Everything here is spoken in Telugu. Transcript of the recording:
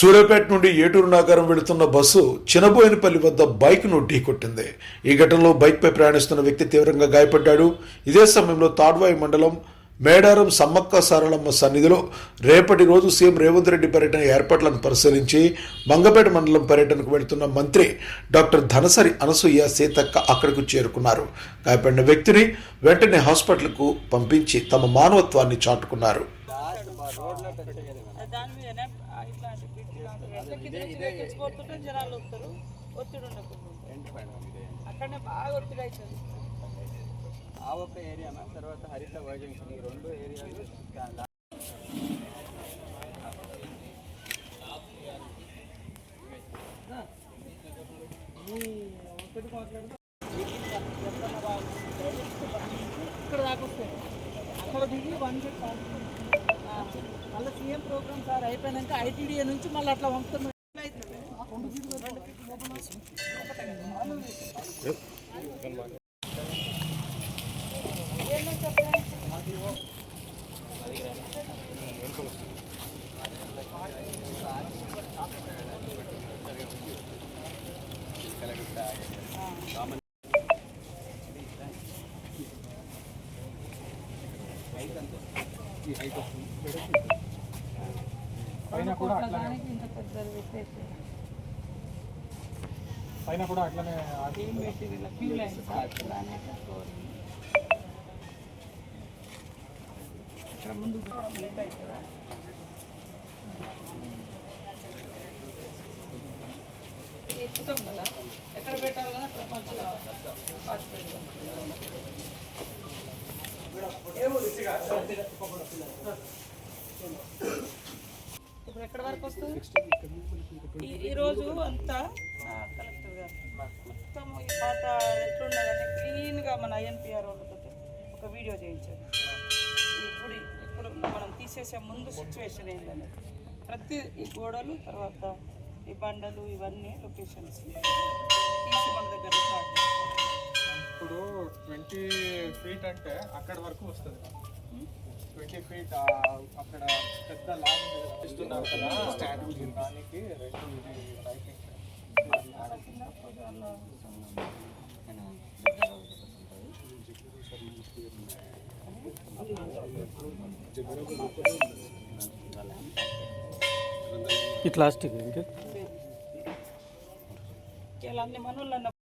సూర్యాపేట నుండి ఏటూరు నాగారం వెళుతున్న బస్సు చినబోయినపల్లి వద్ద బైక్ను ఢీకొట్టింది. ఈ ఘటనలో బైక్పై ప్రయాణిస్తున్న వ్యక్తి తీవ్రంగా గాయపడ్డాడు. ఇదే సమయంలో తాడ్వాయి మండలం మేడారం సమ్మక్క సారలమ్మ సన్నిధిలో రేపటి రోజు సీఎం రేవంత్ రెడ్డి పర్యటన ఏర్పాట్లను పరిశీలించి మంగపేట మండలం పర్యటనకు వెళుతున్న మంత్రి డాక్టర్ ధనసరి అనసూయ సీతక్క అక్కడకు చేరుకున్నారు. గాయపడిన వ్యక్తిని వెంటనే హాస్పిటల్కు పంపించి తమ మానవత్వాన్ని చాటుకున్నారు. దాని మీదనే ఇట్లాంటి బిట్ ఇలాంటివి ఎట్లా కింద నుంచి వెహికల్స్ పోతుంటే జనాలు వస్తారు ఒత్తిడి ఉండకుండా. అక్కడనే బాగా ఒత్తిడి అవుతుంది. ఆ ఒక్క ఏరియా మ్యామ్ తర్వాత హరిత వైజంక్షన్ ఈ రెండు ఏరియాలు చాలా ఇక్కడ దాకా వస్తాయి. అక్కడ దిగి వన్ మళ్ళీ సీఎం ప్రోగ్రామ్ సార్ అయిపోయినాక ఐటీడీఏ నుంచి మళ్ళీ అట్లా పంపుతున్నాం. రైతంతో పెట్టేసి. పైన కూడా అట్లనే ఇక్కడ ముందు లేట్ అవుతుందా? కదా? ఎక్కడ పెట్టాలి కదా? అక్కడ ఇప్పుడు ఎక్కడ వరకు వస్తుంది? ఈ- ఈ రోజు అంతా కలెక్టర్ గారు. మొత్తం ఈ పాత ఎట్లున్నదని క్లీన్గా మన ఐఎన్పిఆర్ వాళ్ళతో ఒక వీడియో చేయించారు. గుడి ఇప్పుడు మనం తీసేసే ముందు సిచ్యువేషన్ ఏంటని ప్రతి ఈ గోడలు తర్వాత ఈ బండలు ఇవన్నీ లొకేషన్స్ ట్వంటీ ఫీట్ అంటే అక్కడ వరకు వస్తుంది ట్వంటీ ఫీట్ అక్కడ పెద్ద లాగ్ ఇస్తున్నారు కదా స్టాండ్ దానికి రెండు ఇది అలా ఈ ప్లాస్టిక్ ఇంకా